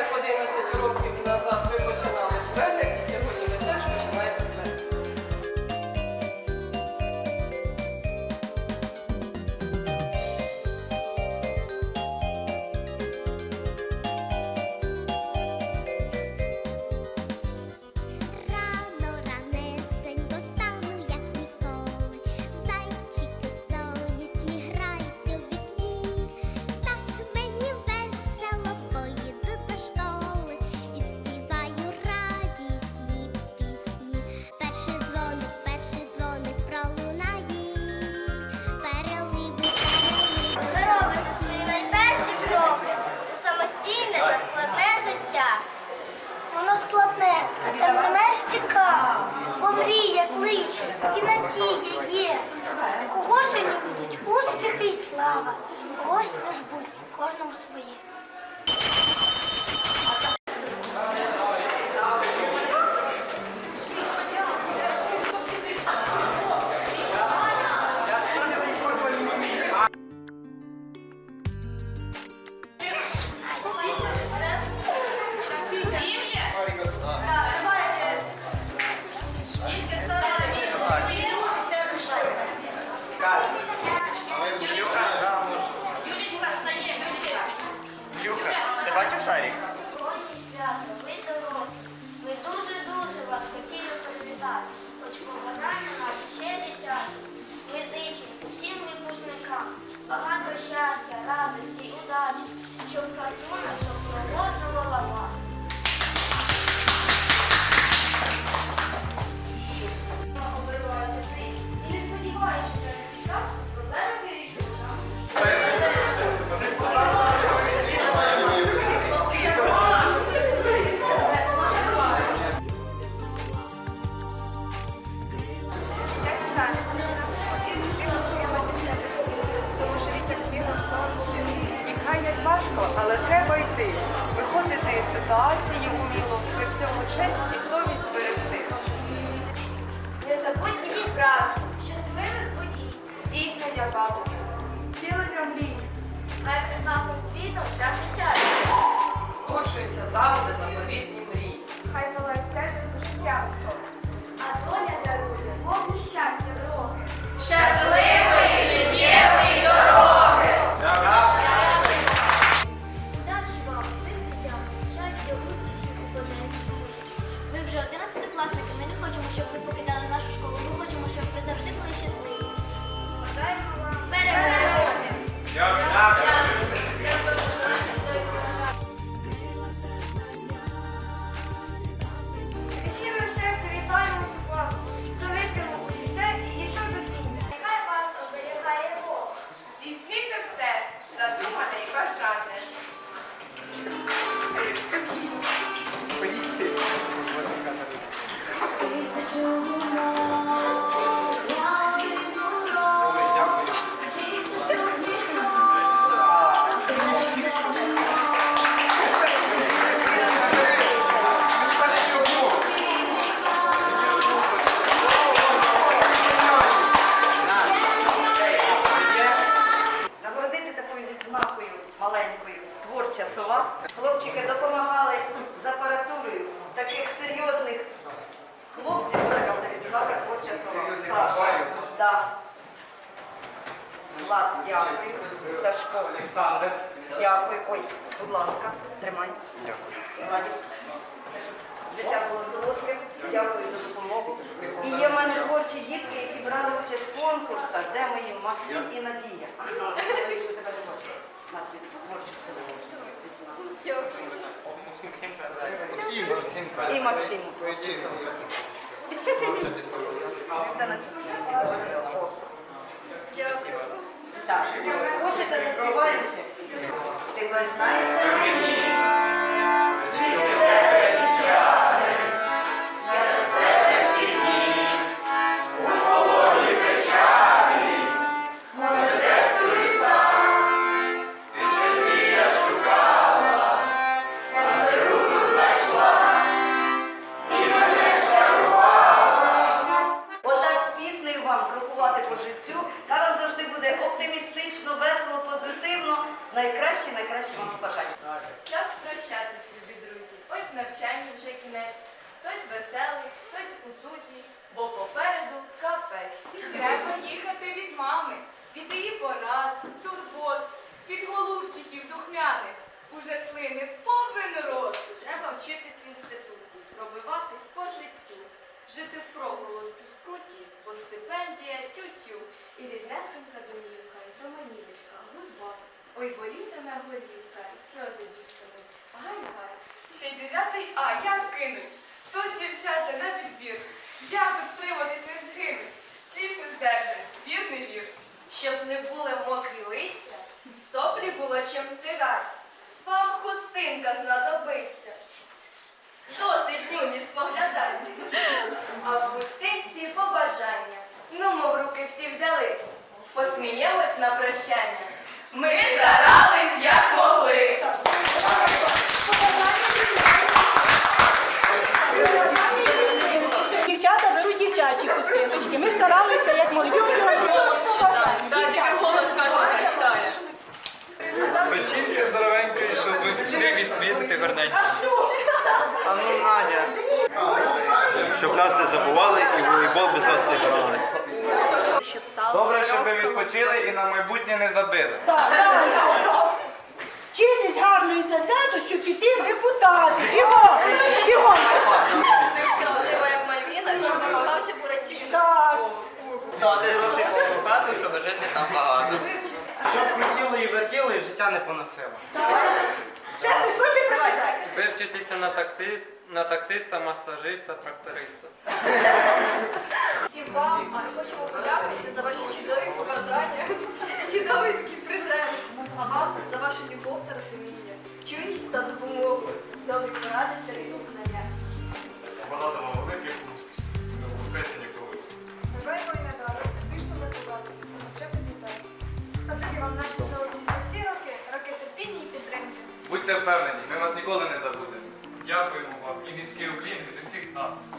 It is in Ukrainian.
11 бачив шарик? важко, але треба йти, виходити із ситуації уміло, при цьому честь і совість берегти. Незабутні відразу, щасливих подій, здійснення задумів, втілення мрій. Хай прекрасним світом шлях життя. Скоршуються завжди заповітні мрії. Хай палає серце до життя високе. Влад, дякую. Сашко. Олександр. Дякую. Ой, будь ласка, тримай. Дякую. Владик. Життя було солодким. Дякую за допомогу. І є в мене творчі дітки, які брали участь в конкурсах, де мої Максим і Надія. І Максим. Дякую. Так. Хочете, заспіваємося? Ти признайся мені. Навчанню вже кінець. Хтось веселий, хтось у тузі, бо попереду капець. Треба їхати від мами, від її порад, турбот, від голубчиків духмяних. Уже слини повен рот. Треба вчитись в інституті, пробиватись по життю, жити в проголодю скруті, бо стипендія тютю. І ріднесенька домівка, і до манівочка, гудба. Ой, болітиме голівка, і сльози дівчини. Гай-гай. Ще й дев'ятий А, як кинуть. Тут дівчата на підбір. Як тут втриматись не згинуть. Сліз не здержать, вір не вір. Щоб не були мокрі лиця, соплі було чим стирать. Вам хустинка знадобиться. Досить нюні споглядати. А в хустинці побажання. Ну, мов руки всі взяли. Посміємось на прощання. Ми старались як могли. Дівчата беруть дівчачі хустиночки. Ми старалися, як могли. Датчика голос каже, читає. Печінки здоровенької, щоб всі відмітити гарненько. А ну, Надя. Щоб нас не забували і волейбол без нас не грали. Щоб сало Добре, щоб ви відпочили і на майбутнє не забили. Так, далі. Вчитись гарно і завзято, щоб піти в депутати. Бігом! Бігом! красиво, як Мальвіна, щоб закохався Буратіно. Так. Дати повну хату, щоб жити там багато. Щоб крутили і вертіли, і життя не поносило. Ще хтось хоче прочитати? Вивчитися на таксист, на таксиста, масажиста, тракториста. Всім вам ми хочемо вам наші сьогодні за всі роки, роки терпіння і підтримки. Будьте впевнені, ми вас ніколи не забудемо. Дякуємо вам і міський уклін від усіх нас.